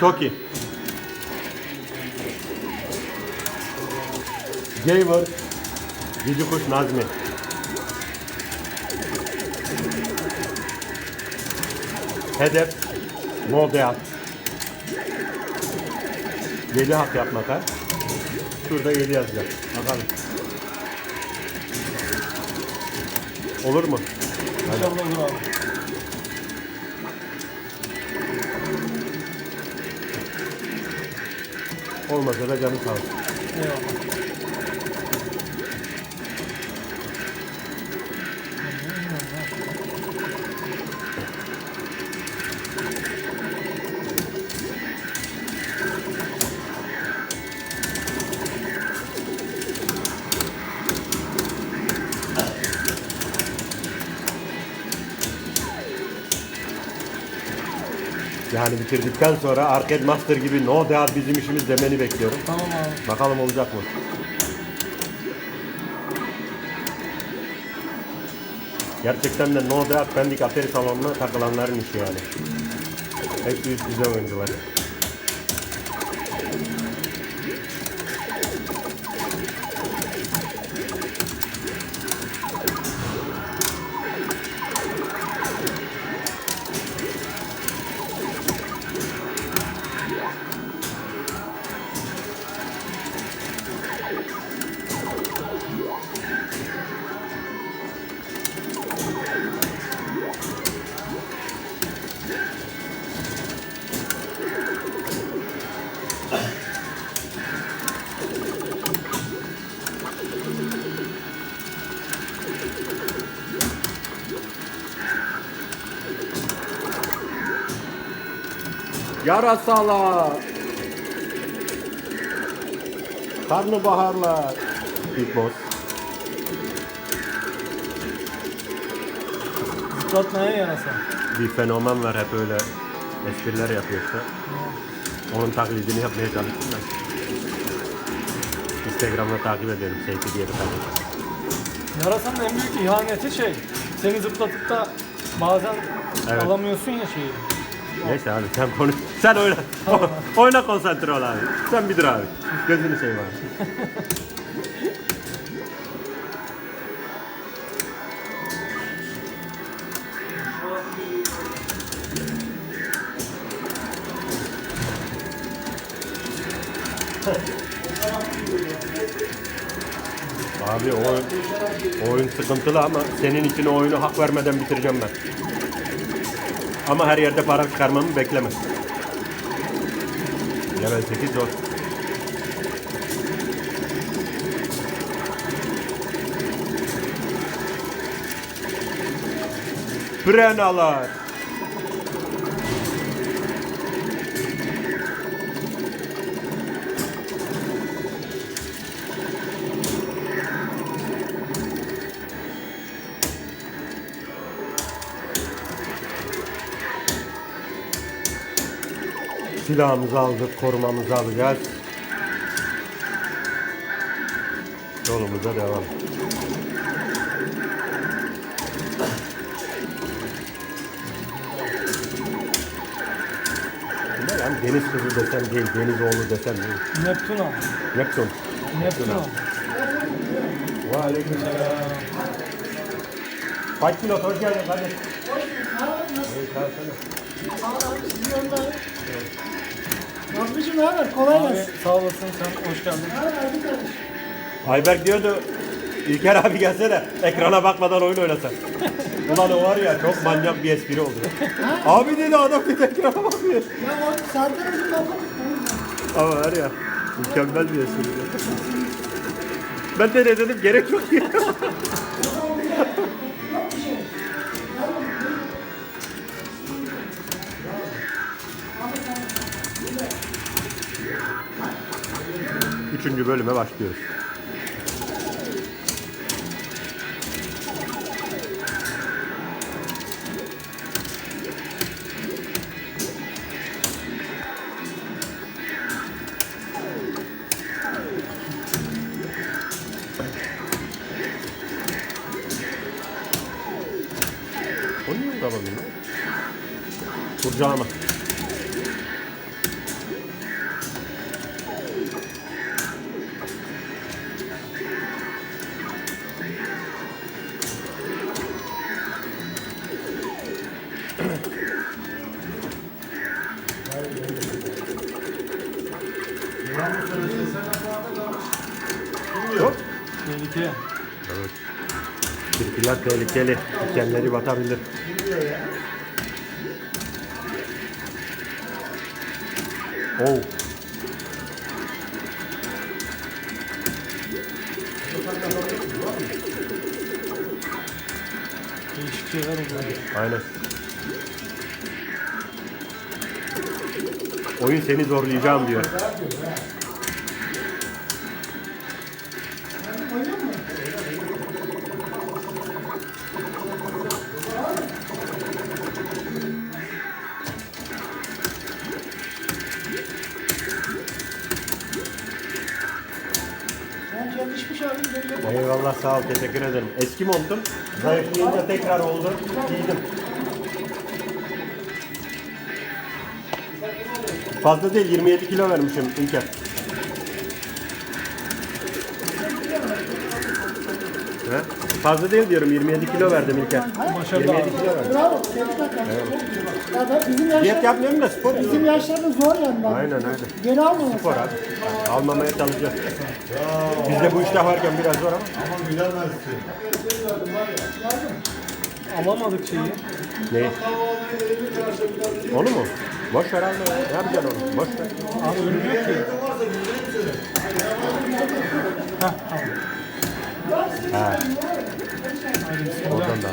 Toki. Gamer. Cici Kuş Nazmi. Hedef. Model. Yedi hak yapmak ha. Şurada yedi yazacak. Bakalım. Olur mu? İnşallah olur abi. Olmasa da canı sağ olsun. Eyvallah. Yani bitirdikten sonra Arcade Master gibi no doubt bizim işimiz demeni bekliyorum. Tamam abi. Bakalım olacak mı? Gerçekten de no doubt Pendik Atari salonuna takılanların işi yani. Hepsi üst düzey oyuncular. Yarasalar. Karnabaharlar. Big Boss. Zıplatmaya yarasa. Bir fenomen var hep öyle espriler yapıyor işte. Onun taklidini yapmaya çalıştım ben. Instagram'da takip ediyorum Seyfi diye bir takip. Yarasanın en büyük ihaneti şey. Seni zıplatıp da bazen Evet. alamıyorsun ya şeyi. Neyse abi sen konuş. Sen oyna. oyna konsantre ol abi. Sen bir dur abi. Gözünü seveyim abi. Abi oyun, oyun sıkıntılı ama senin için oyunu hak vermeden bitireceğim ben. Ama her yerde para çıkarmamı bekleme. Level 8 zor. Frenalar. Silahımızı aldık, korumamızı alacağız. Yolumuza devam. Lan deniz kızı desem değil, deniz oğlu desem değil. Neptun abi. Neptun. Neptun abi. Ve aleyküm selam. Fight pilot hoş geldin kardeş. İyi, sağ ol sana. Nazlıcığım ne haber? Kolay gelsin. sağ olasın sen hoş geldin. Ne haber Aydın kardeş? Ayberk diyordu İlker abi gelse de ekrana bakmadan oyun oynasak. Ulan o var ya çok manyak bir espri oldu. abi dedi adam dedi ekrana bakmıyor. Ya o saatler önce lafı Ama var ya mükemmel bir espri. Ben de ne dedim gerek yok ya. Üçüncü bölüme başlıyoruz. O niye vuramadın lan? Kurcalama. Tehlike. Evet. Kirpiler tehlikeli. Dikenleri batabilir. Oh. Değişik şeyler oluyor. Aynen. Oyun seni zorlayacağım diyor. Sağ ol teşekkür ederim. Eski montum zayıflayınca tekrar oldu. Giydim. Fazla değil 27 kilo vermişim İlker. He? Fazla değil diyorum 27 kilo verdim İlker. Başarılı 27 abi. kilo verdim. Bravo. Ederim. Ya da bizim Diyet yaşlar, yapmıyorum da spor bizim yaşlarda zor yani. bak. Aynen aynen. Geri almaması. Spor abi. Almamaya çalışacağız. Biz de bu işte varken biraz zor ama. Ama bilemezsin. Alamadık şeyi. Ne? Onu mu? Boş ver alma ya. Ne yapacaksın onu? Boş ver. Abi ölmüyor ki. Heh, tamam. Ha. Oradan da al.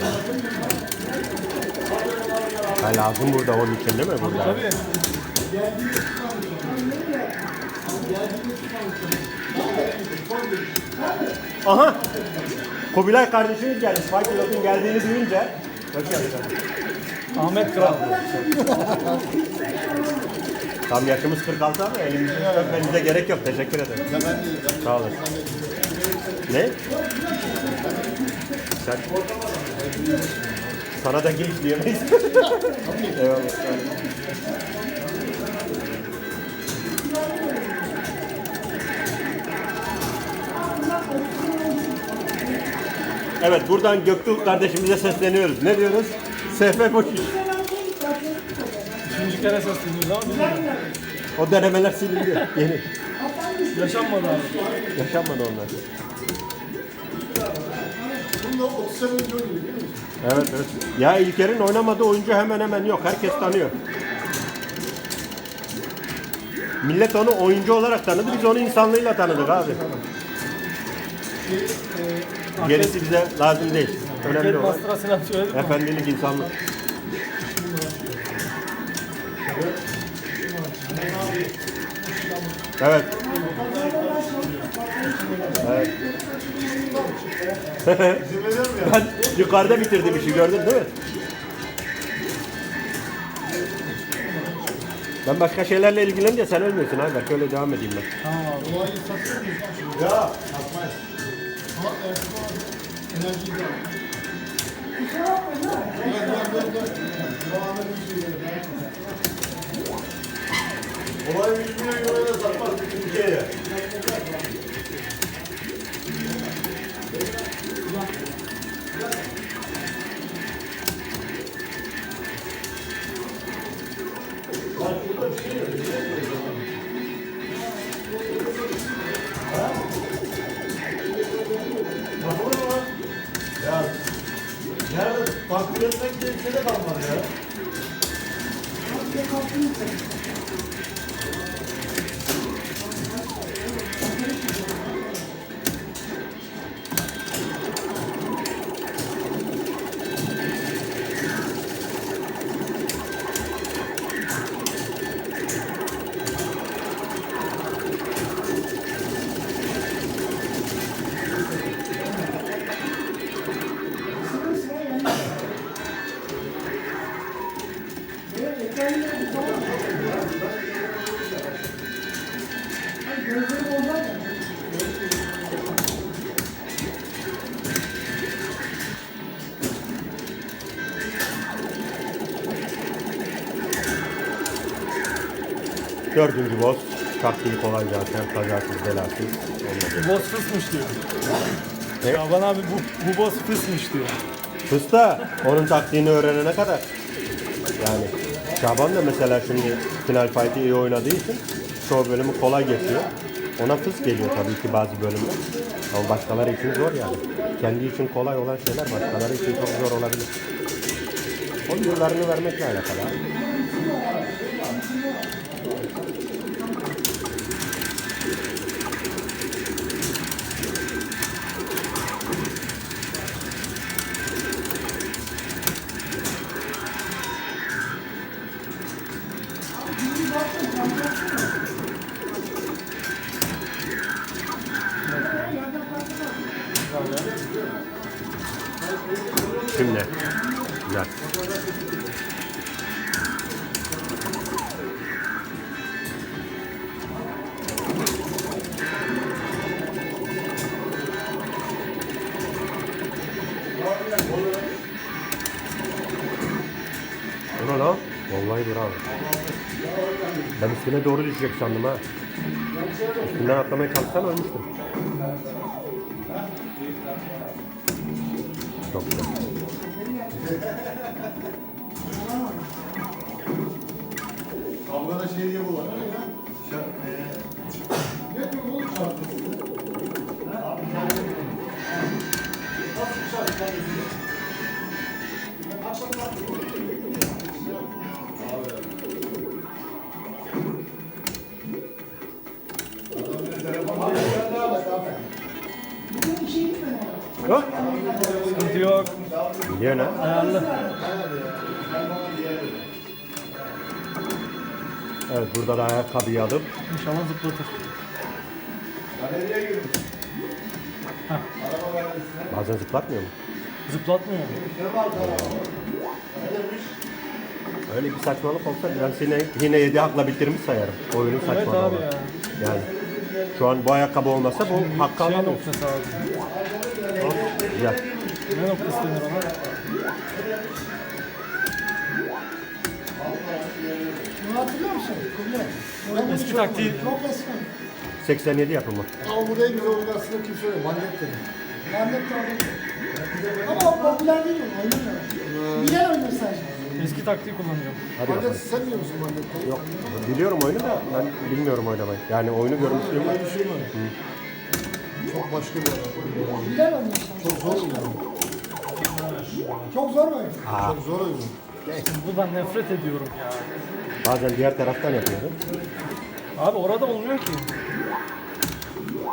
Ha lazım burada onun için değil mi? Burada. Tabii. Aha! Kubilay kardeşimiz geldi. Spy Pilot'un geldiğini duyunca. Hoş geldin. Ahmet Kral. Tam yaşımız 46 ama elimizi öpmenize gerek yok. Teşekkür ederim. Sağ olun. Ne? Sen... Sana da genç diyemeyiz. Eyvallah. Evet buradan Göktuğ kardeşimize sesleniyoruz. Ne diyoruz? SF boş iş. Üçüncü kere sesleniyoruz ama bilmiyorum. O denemeler silindi. Yeni. Yaşanmadı abi. Yaşanmadı onlar. Bunda 30 sene önce oynuyor değil mi? Evet evet. Ya İlker'in oynamadığı oyuncu hemen hemen yok. Herkes tanıyor. Millet onu oyuncu olarak tanıdı. Biz onu insanlığıyla tanıdık abi. Gerisi bize lazım değil. Önemli olan Master'a selam efendilik, insanlık. Evet. Ben yukarıda bitirdim işi gördün değil mi? Ben başka şeylerle ilgilenince sen ölmüyorsun Ayber. Şöyle devam edeyim ben. Tamam abi. Olayı satıyor muyuz? Ya satmayız. Ama Ertuğrul abi enerjiyi de al. Gel gel gel gel. Devam edin Dördüncü boss. Taktiği kolay zaten. Kazasız belasız. Olmadı. Boss fısmış diyor. Ne? Şaban abi bu, bu boss fısmış diyor. Fısta onun taktiğini öğrenene kadar. Yani Şaban da mesela şimdi final fight'i iyi oynadığı için çoğu bölümü kolay geçiyor. Ona fıs geliyor tabii ki bazı bölümler. Ama başkaları için zor yani. Kendi için kolay olan şeyler başkaları için çok zor olabilir. O yıllarını vermekle alakalı. Ben üstüne doğru düşecek sandım ha. Üstünden atlamaya kalksan ölmüştüm. Çok güzel. Kavgada şey diye bu var. Şark, eee, ne diyor oğlum şarkısı? Nasıl bir şarkı Yok. Sıkıntı yok. Gidiyor lan. Ayarlı. Evet burada da ayakkabıyı alıp İnşallah zıplatır. Girdim. bazen zıplatmıyor mu? Zıplatmıyor. Ne? Ne? Öyle bir saçmalık olsa ben seni yine 7 hakla bitirmiş sayarım. Oyunun Evet saçmalığı. abi var. ya. Yani şu an bu ayakkabı olmasa bu hakkı Şey alamıyor. noktası abi. Güzel. Ne noktası denir ona? Bunu hatırlıyor musun? Kubilay. Bunu Eski çok- taktiği. Çok eski. 87 yapımı. Ama burada en güzel oyun aslında kim söylüyor? Mandet dedi. Ben de. Ama popüler değil mi? Oynamıyor. Bilen oynuyor sadece. Eski taktiği kullanıyorum. Hadi bakalım. sen biliyor musun Mandet'i? Yok. Biliyorum oyunu da ben bilmiyorum oynamayı. Yani oyunu görmüşlüğüm var. Ben düşünmüyorum. Çok başka bir adam. Çok zor oyun. Çok zor oyun. Çok zor oyun. Buradan nefret ediyorum ya. Bazen diğer taraftan yapıyorum. Abi orada olmuyor ki.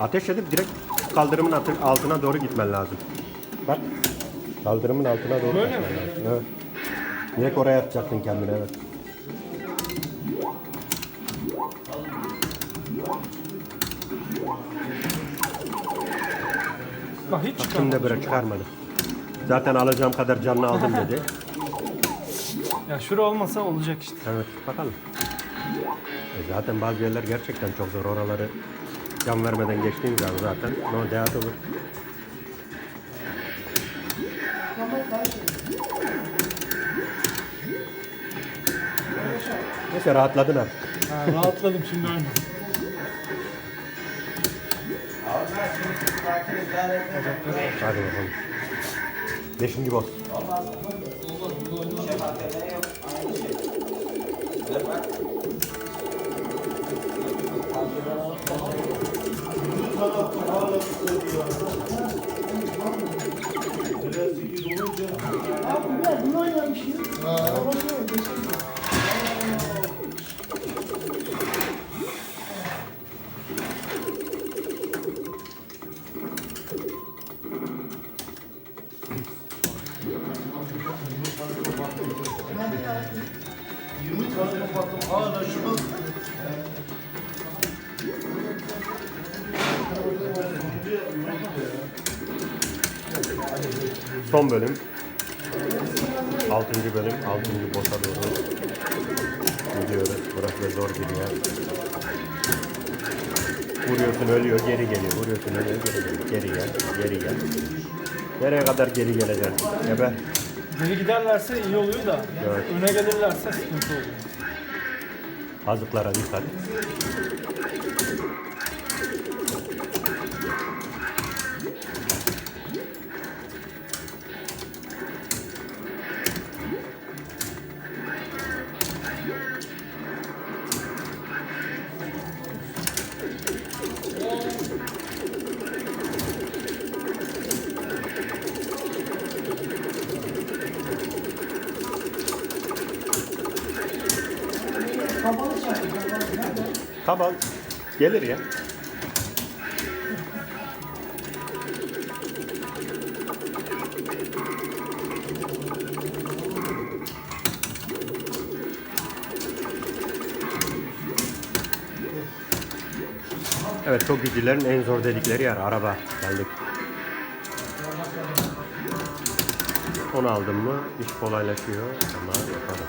Ateş edip direkt kaldırımın altına doğru gitmen lazım. Bak. Kaldırımın altına doğru Böyle gitmen mi? lazım. Evet. Direkt oraya atacaksın kendini evet. Bak hiç Şimdi çıkamadım. böyle çıkarmadı. Zaten alacağım kadar canını aldım dedi. Ya şura olmasa olacak işte. Evet bakalım. E zaten bazı yerler gerçekten çok zor. Oraları can vermeden geçtiğin zaman zaten no deat olur. Ama daha Neyse rahatladın artık. Ha, rahatladım şimdi öyle. Hadi bakalım. Beşinci boss. Abi Kubilay bunu oynamışsın. Orası Son bölüm. Altıncı bölüm. Altıncı boss'a doğru gidiyoruz. Burası da zor bir yer. Vuruyorsun ölüyor geri geliyor. Vuruyorsun ölüyor geri geliyor. Geri gel. Geri gel. Nereye kadar geri geleceksin? Ebe. Geri giderlerse iyi oluyor da Evet. öne gelirlerse sıkıntı oluyor. Azıklara dikkat. Kabal gelir ya. Evet çok güçlülerin en zor dedikleri yer araba geldik. Onu aldım mı iş kolaylaşıyor ama yaparım.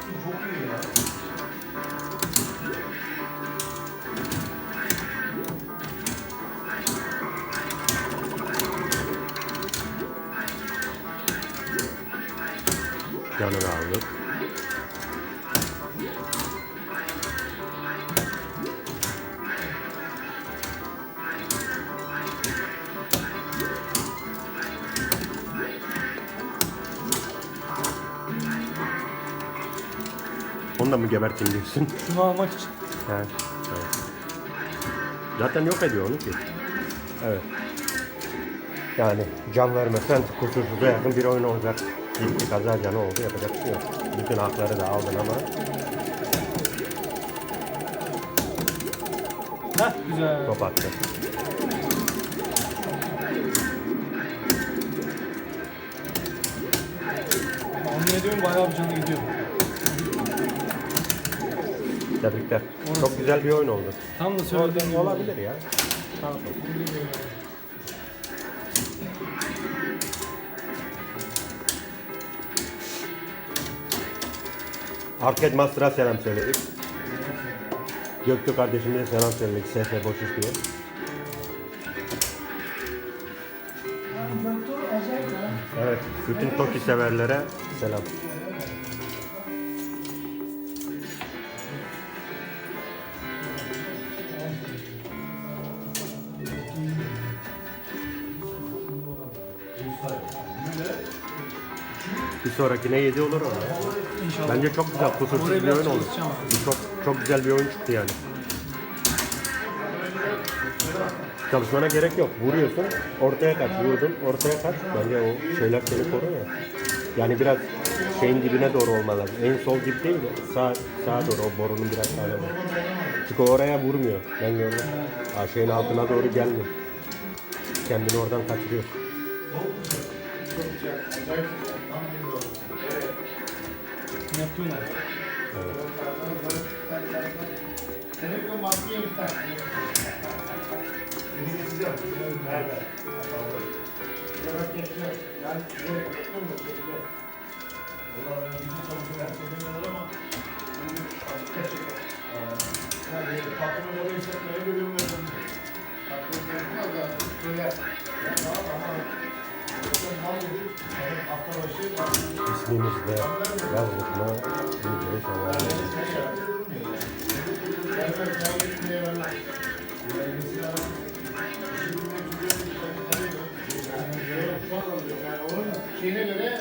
Gebertin diyorsun? Şunu almak için. He, evet. Zaten yok ediyor onu ki. Evet. Yani can vermesen kusursuza yakın bir oyun olacak. Gitti kaza canı oldu yapacak bir şey yok. Bütün hakları da aldın ama Heh güzel. top attı. Tahmin ediyorum bayağı bir canı gidiyor. Tebrikler. Çok güzel bir oyun oldu. Tam da söylediğim gibi. Olabilir ya. Arcade Master'a selam söyledik. Göktuğ kardeşimize selam söyledik. SF boş iş diye. Evet. Bütün Toki severlere selam. Sonrakine 7 olur o. İnşallah. Bence çok güzel, kusursuz Oraya bir biraz oyun oldu. çalışacağım. Bu Çok çok güzel bir oyun çıktı yani. Çalışmana gerek yok. Vuruyorsun, ortaya kaç, vurdun, ortaya kaç. Bence o şeyler seni koruyor. Yani biraz şeyin dibine doğru olmalı. lazım. En sol dip değil de sağ, sağa doğru o borunun biraz sağına doğru. Çünkü oraya vurmuyor. Ben gördüm. Ha, şeyin altına doğru gelmiyor. Kendini oradan kaçırıyor. Neptun al. Senin de maskeye bir tane. Seni geçeceğim. Nerede? Yemek geçeceğim. Yani size bekliyorum da geçeceğim. Valla ben bizi çalışıyorum. Çekemiyorlar ama gerçekten. Yani patron orayı hissetmeye görüyorum. Patron yapmaz da böyle. Ya daha daha. Geçen mal yedik. Hafta başı. İsmimizi de yazdık mı videoyu sonra Şeyine göre